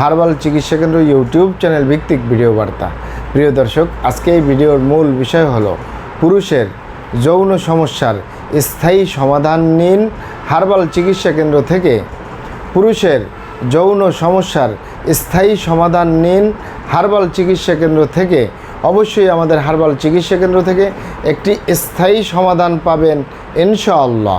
Herbal চিকিৎসা কেন্দ্র YouTube channel ভিত্তিক ভিডিও বার্তা। প্রিয় দর্শক, আজকে এই ভিডিওর মূল বিষয় হলো, পুরুষের যৌন সমস্যার স্থায়ী সমাধান নিন। হার্বাল চিকিৎসা কেন্দ্র থেকে পুরুষের যৌন সমস্যার স্থায়ী সমাধান নিন। হার্বাল চিকিৎসা কেন্দ্র থেকে অবশ্যই আমাদের হার্বাল চিকিৎসা কেন্দ্র থেকে একটি স্থায়ী সমাধান পাবেন, ইনশাআল্লাহ।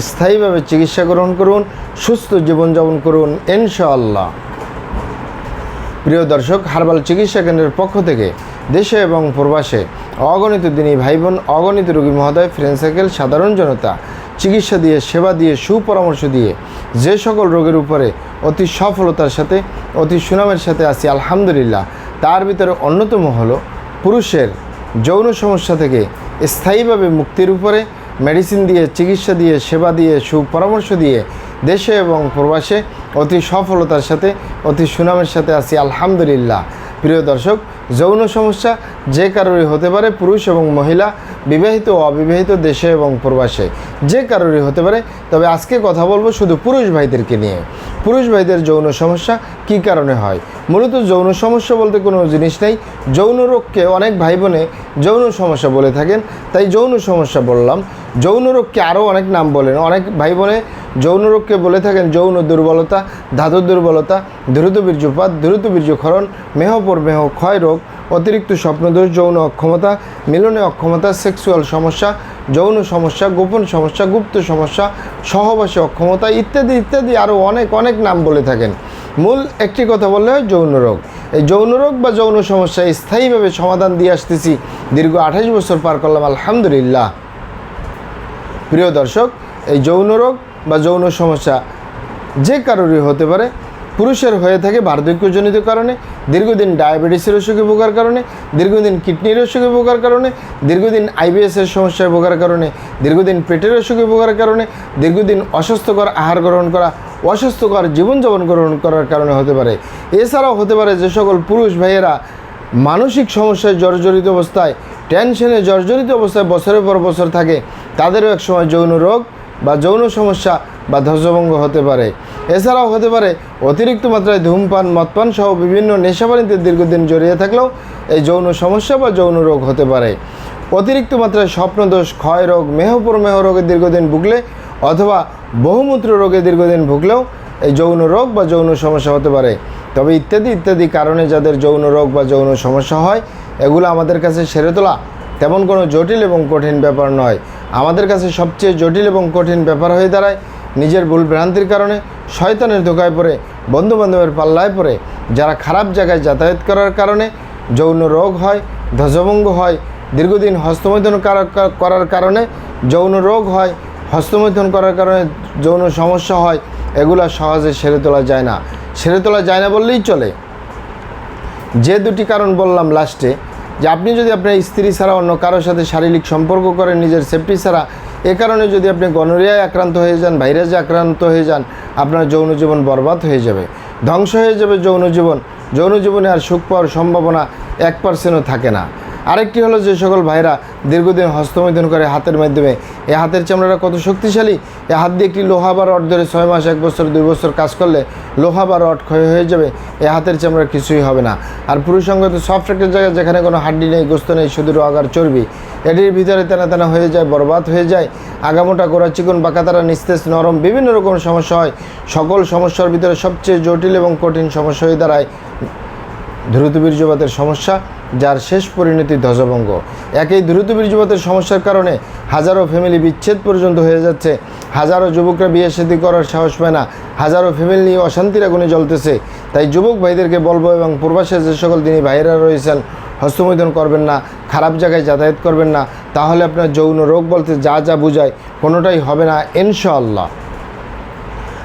স্থায়ীভাবে চিকিৎসা গ্রহণ করুন, সুস্থ জীবনযাপন করুন, ইনশাআল্লাহ। প্রিয় দর্শক, হার্বাল চিকিৎসা কেন্দ্রের পক্ষ থেকে দেশে এবং প্রবাসে অগণিত দিনী ভাই বোন অগণিত রোগী মহোদয়, ফ্রেন্ড সার্কেল, সাধারণ জনতা চিকিৎসা দিয়ে, সেবা দিয়ে, সুপরামর্শ দিয়ে যে সকল রোগের উপরে অতি সফলতার সাথে, অতি সুনামের সাথে আছি, আলহামদুলিল্লাহ। তার ভিতরে অন্যতম হলো পুরুষের যৌন সমস্যা থেকে স্থায়ীভাবে মুক্তির উপরে মেডিসিন দিয়ে, চিকিৎসা দিয়ে, সেবা দিয়ে, সুপরামর্শ দিয়ে দেশে এবং প্রবাসে অতি সফলতার সাথে, অতি সুনামের সাথে আছি। আলহামদুলিল্লাহ। প্রিয় দর্শক, যৌন সমস্যা যে কারোরই হতে পারে, পুরুষ এবং মহিলা, বিবাহিত ও অবিবাহিত দেশে এবং প্রবাসে, যে কারোরই হতে পারে। তবে আজকে কথা বলব শুধু পুরুষ ভাইদেরকে নিয়ে। পুরুষ ভাইদের যৌন সমস্যা কী কারণে হয়? মূলত যৌন সমস্যা বলতে কোনো জিনিস নেই। যৌন রোগকে অনেক ভাই বোনে যৌন সমস্যা বলে থাকেন। তাই যৌন সমস্যা বললাম। যৌন রোগকে আরও অনেক নাম বলেন। অনেক ভাই বোনে যৌন রোগকে বলে থাকেন যৌন দুর্বলতা, ধাতু দুর্বলতা দ্রুত বীর্যপাত দ্রুত বীর্যক্ষরণ মেহপর মেহ ক্ষয় রোগ, অতিরিক্ত স্বপ্নদোষ, যৌন অক্ষমতা, মিলনে অক্ষমতা, সেক্সুয়াল সমস্যা, যৌন সমস্যা, গোপন সমস্যা, গুপ্ত সমস্যা, সহবাসে অক্ষমতা ইত্যাদি ইত্যাদি আরও অনেক অনেক নাম বলে থাকেন। মূল একটি কথা বললে হয় যৌন রোগ। এই যৌন রোগ বা যৌন সমস্যা স্থায়ীভাবে সমাধান দিয়ে আসতেছি। দীর্ঘ আঠাশ বছর পার করলাম, আলহামদুলিল্লাহ। প্রিয় দর্শক, এই যৌন রোগ বা যৌন সমস্যা যে কারোরই হতে পারে, পুরুষের হয়ে থাকে বার্ধক্যজনিত কারণে, দীর্ঘদিন ডায়াবেটিসের অসুখে ভোগার কারণে, দীর্ঘদিন কিডনির অসুখে ভোগার কারণে, দীর্ঘদিন আইবিএসের সমস্যায় ভোগার কারণে, দীর্ঘদিন পেটের অসুখে ভোগার কারণে, দীর্ঘদিন অস্বাস্থ্যকর আহার গ্রহণ করা, অস্বাস্থ্যকর জীবনযাপন গ্রহণ করার কারণে হতে পারে। এছাড়াও হতে পারে যে সকল পুরুষ ভাইয়েরা মানসিক সমস্যায় জর্জরিত অবস্থায় টেনশনে জর্জরিত অবস্থায় বছরের পর বছর থাকে, তাদেরও একসময় যৌন রোগ বা যৌন সমস্যা বা ধ্বজভঙ্গ হতে পারে। এছাড়াও হতে পারে অতিরিক্ত মাত্রায় ধূমপান, মদপান সহ বিভিন্ন নেশাবানিতে দীর্ঘদিন জড়িয়ে থাকলেও এই যৌন সমস্যা বা যৌন রোগ হতে পারে। অতিরিক্ত মাত্রায় স্বপ্নদোষ, ক্ষয় রোগ মেহপুর মেহ রোগে দীর্ঘদিন ভুগলে অথবা বহুমূত্র রোগে দীর্ঘদিন ভুগলেও এই যৌন রোগ বা যৌন সমস্যা হতে পারে। তবে ইত্যাদি ইত্যাদি কারণে যাদের যৌন রোগ বা যৌন সমস্যা হয়, এগুলো আমাদের কাছে সেরে তোলা তেমন কোনো জটিল এবং কঠিন ব্যাপার নয়। আমাদের কাছে সবচেয়ে জটিল এবং কঠিন ব্যাপার হয়ে দাঁড়ায়। নিজের ভুল ভ্রান্তির কারণে শয়তানের ধোকায় পড়ে, বন্ধুবান্ধবের পাল্লায় পড়ে, যারা খারাপ জায়গায় যাতায়াত করার কারণে যৌন রোগ হয়, ধ্বজভঙ্গ হয়, দীর্ঘদিন হস্তমৈথুন করা- করার কারণে যৌন রোগ হয়, হস্তমৈথুন করার কারণে যৌন সমস্যা হয়, এগুলো সহজে সেরে তোলা যায় না। সেরে তোলা যায় না বললেই চলে। যে দুটি কারণ বললাম লাস্টে যে আপনি যদি আপনার স্ত্রী ছাড়া অন্য কারোর সাথে শারীরিক সম্পর্ক করেন, নিজের সেফটি ছাড়া, এ কারণে যদি আপনি গনোরিয়ায় আক্রান্ত হয়ে যান ভাইরাসে আক্রান্ত হয়ে যান, আপনার যৌন জীবন বরবাদ হয়ে যাবে। ধ্বংস হয়ে যাবে যৌন জীবন। যৌন জীবনে আর সুখ পাওয়ার সম্ভাবনা এক পার্সেন্টও থাকে না। আরেকটি হলো যে সকল ভাইরা দীর্ঘদিন হস্তমৈথুন করে হাতের মাধ্যমে এই হাতের চামড়াটা কত শক্তিশালী? এই হাত দিয়ে একটি লোহা বা রড ধরে ছয় মাস, এক বছর, দুই বছর কাজ করলে লোহা বা রড ক্ষয় হয়ে যাবে এই হাতের চামড়া কিছুই হবে না। আর পুরুষঙ্গত সফট একটা জায়গা যেখানে কোনো হাড্ডি নেই, গোস্ত নেই শুধু আগার চর্বি, এটির ভিতরে তেনা তেনা হয়ে যায়, বরবাদ হয়ে যায়, আগামোটা গোড়া চিকন বাঁকাতারা নিস্তেজ, নরম বিভিন্ন রকম সমস্যা হয়। সকল সমস্যার ভিতরে সবচেয়ে জটিল এবং কঠিন সমস্যা হয়ে দাঁড়ায় দ্রুত বীর্যপাতের সমস্যা। যার শেষ পরিণতি ধ্বজভঙ্গ। একই দ্রুত বীর্যপাতের সমস্যার কারণে হাজারো ফ্যামিলি বিচ্ছেদ পর্যন্ত হয়ে যাচ্ছে। হাজারো যুবকরা বিয়ে শাদী করার সাহস পায় না। হাজারো ফ্যামিলি নিয়ে অশান্তির আগুনে জ্বলতেছে। তাই যুবক ভাইদেরকে বলব এবং পূর্বাসে যে সকল তিনি ভাইরা রয়েছেন, হস্তমৈথুন করবেন না, খারাপ জায়গায় যাতায়াত করবেন না। তাহলে আপনার যৌন রোগ বলতে যা যা বুঝায়, কোনোটাই হবে না, ইনশাআল্লাহ।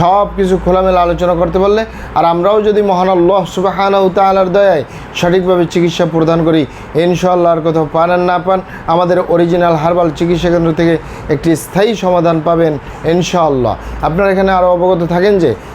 সব কিছু খোলামেলা আলোচনা করতে পারলে, আর আমরাও যদি মহান আল্লাহ সুবাহানা তালার দয়ায় সঠিকভাবে চিকিৎসা প্রদান করি ইনশাল্লাহর কোথাও পান আর না পান, আমাদের অরিজিনাল হার্বাল চিকিৎসা কেন্দ্র থেকে একটি স্থায়ী সমাধান পাবেন, ইনশাআল্লাহ। আপনারা এখানে আরও অবগত থাকেন যে